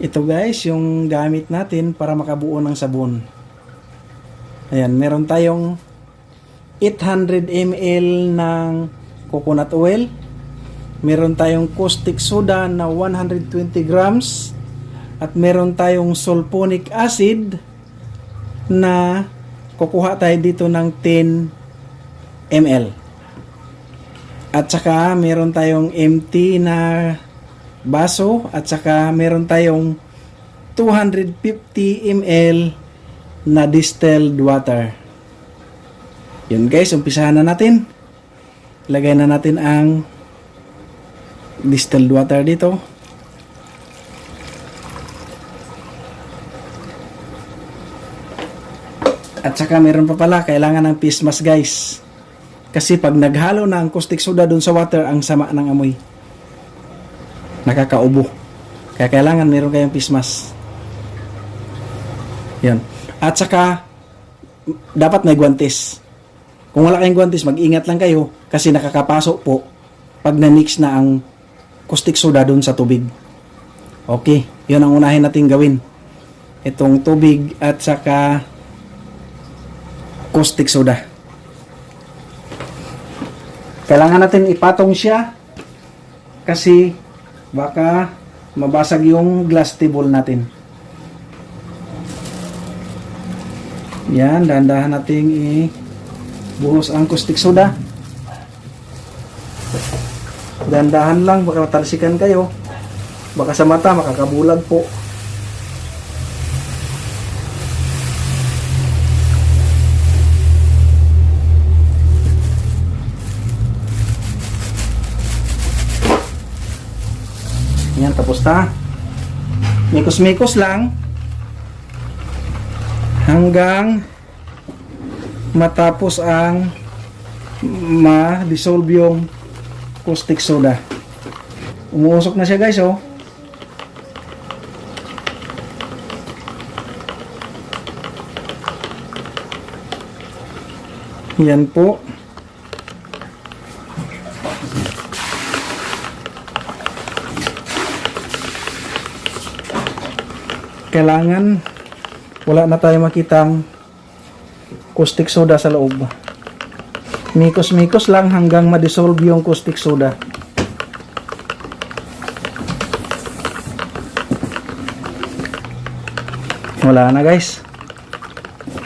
Ito guys, yung gamit natin para makabuo ng sabon. Ayan, meron tayong 800 ml ng coconut oil. Meron tayong caustic soda na 120 grams. At meron tayong sulfonic acid na kukuha tayo dito ng 10 ml. At saka meron tayong empty na baso at saka meron tayong 250 ml na distilled water. Yun guys, umpisahan na natin. Lagay na natin ang distilled water dito. At saka meron pa pala, kailangan ng face mask guys. Kasi pag naghalo na ang caustic soda dun sa water, ang sama ng amoy nakakaubo. Kaya kailangan meron kayong face mask. Yan. At saka, dapat may guantes. Kung wala kayong guantes, mag-ingat lang kayo kasi nakakapasok po pag na-mix na ang caustic soda doon sa tubig. Okay, yun ang unahin natin gawin. Itong tubig at saka caustic soda. Kailangan natin ipatong siya kasi baka mabasag yung glass table natin. Yan, dahan-dahan nating i-buhos ang caustic soda. Dahan-dahan lang, baka matalsikan kayo. Baka sa mata, makakabulag po. Yan, tapos na. Mikos-mikos lang. Hanggang matapos ang ma-dissolve yung caustic soda. Umuusok na siya guys, oh. Yan po. Kailangan wala na tayo makitang caustic soda sa loob. Mikos-mikos lang hanggang ma-dissolve yung caustic soda. Wala na guys.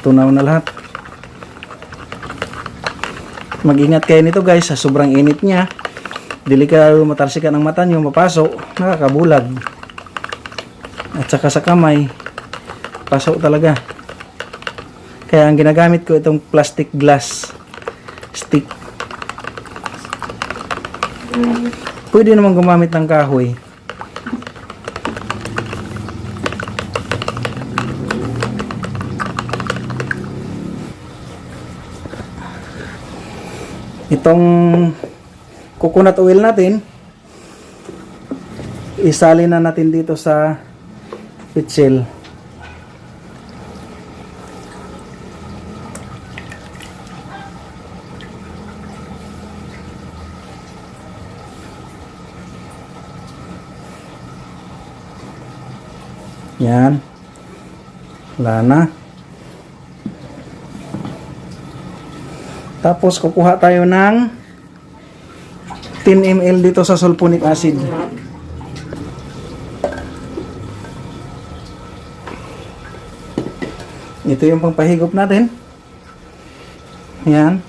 Tunaw na lahat. Mag-ingat kayo nito guys sa sobrang init niya. Delikado matalsikan ang mata nyo, mapasok, nakakabulag. At saka sa kamay, pasok talaga. Kaya ang ginagamit ko itong plastic glass stick. Pwede naman gumamit ng kahoy. Itong coconut oil natin, isali na natin dito sa pitsil. Yan. Wala na. Tapos kukuha tayo ng 10 ml dito sa sulfonic acid. Ito yung pangpahigop natin. Yan.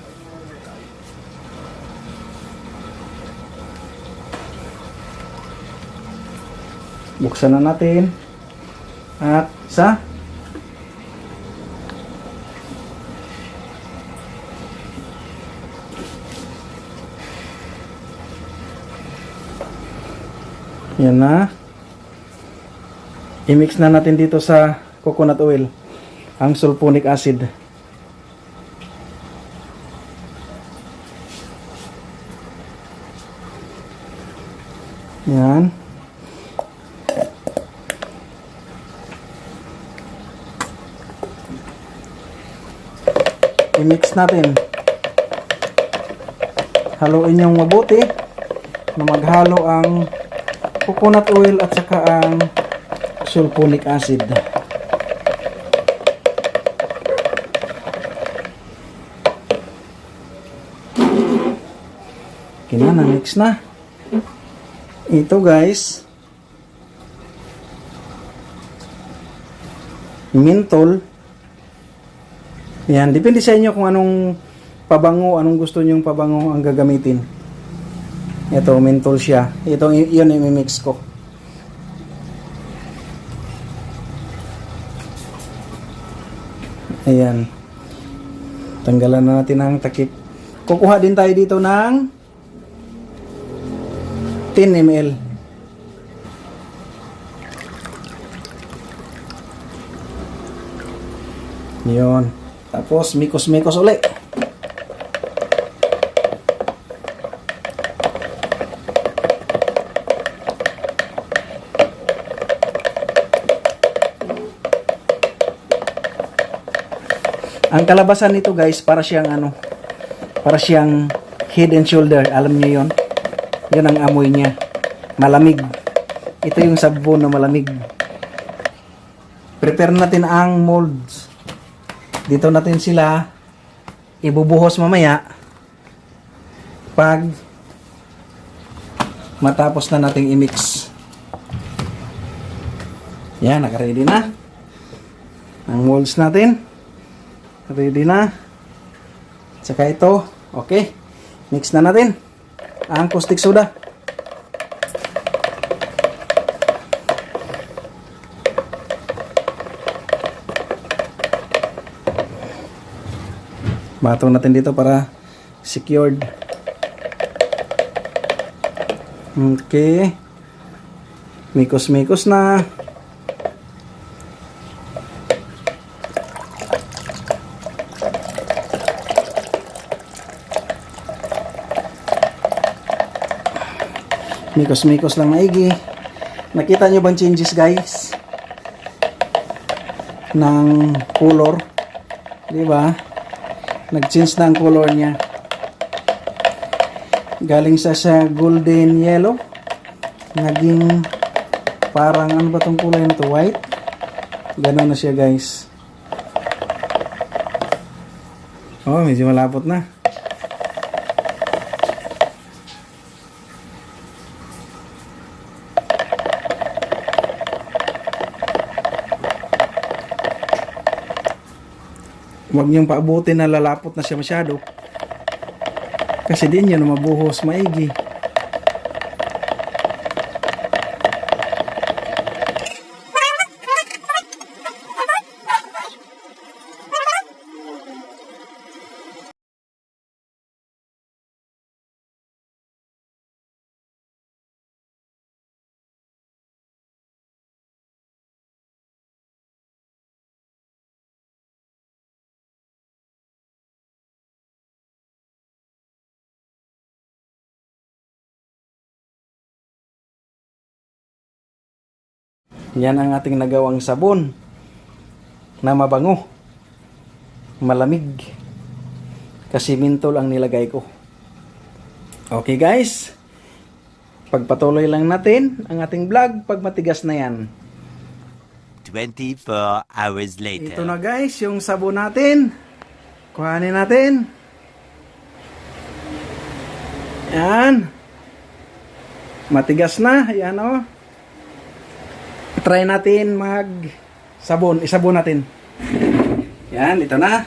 Buksan na natin. At sa Yan na. I-mix na natin dito sa coconut oil ang sulfonic acid. Yan. I-mix natin. Haluin yung mabuti na maghalo ang coconut oil at saka ang sulfonic acid. Okay na, na-mix na. Ito guys, mentol. Yan, depende sa inyo kung anong pabango, anong gusto nyong pabango ang gagamitin. Ito, mentol siya. Ito, yun yung mix ko. Ayan. Tanggalan na natin ang takip. Kukuha din tayo dito ng 10 ml. Yun. Tapos, mikos-mikos ulit. Ang kalabasan nito guys, para siyang ano, para siyang head and shoulder. Alam niyo yon? Yan ang amoy niya. Malamig. Ito yung sabon na malamig. Prepare natin ang molds. Dito natin sila ibubuhos mamaya pag matapos na nating i-mix. Yan, naka-ready na. Ang molds natin. Ready na. Tsaka ito. Okay. Mix na natin. Ang caustic soda. Batong natin dito para secured. Okay. Mikos-mikos na. Mikos-mikos lang maigi. Nakita nyo bang changes guys? Ng color. Di ba? Nag-change na ang color niya. Galing sa sa golden yellow. Naging parang ano ba tong kulay nito? White. Ganon na siya guys. Oh, medyo malapot na. Huwag niyong paabutin na lalapot na siya masyado. Kasi din na mabuhos maigi. Yan ang ating nagawang sabon na mabango. Malamig. Kasi mentol ang nilagay ko. Okay guys. Pagpatuloy lang natin ang ating vlog pag matigas na yan. 24 hours later. Ito na guys, yung sabon natin. Kuhanin natin. Yan. Matigas na. Yan o. Try natin mag sabon. Isabon natin. Yan, ito na.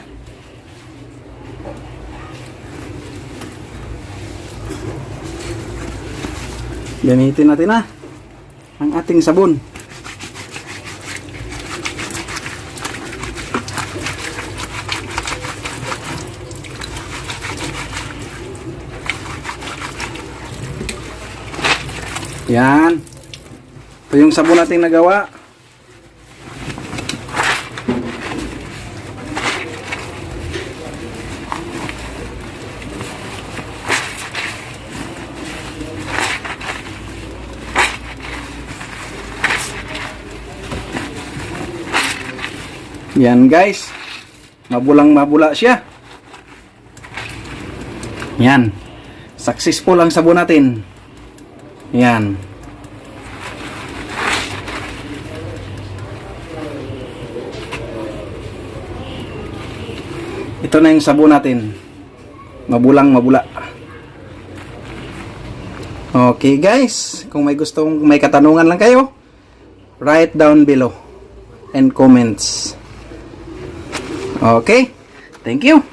Gamitin natin na ang ating sabon. Yan. Ito yung sabon nating nagawa. Yan guys. Mabulang mabula siya. Yan. Successful ang sabon natin. Yan. Ito na yung sabon natin. Mabulang mabula. Okay guys, kung may gustong may katanungan lang kayo, write down below and comments. Okay? Thank you.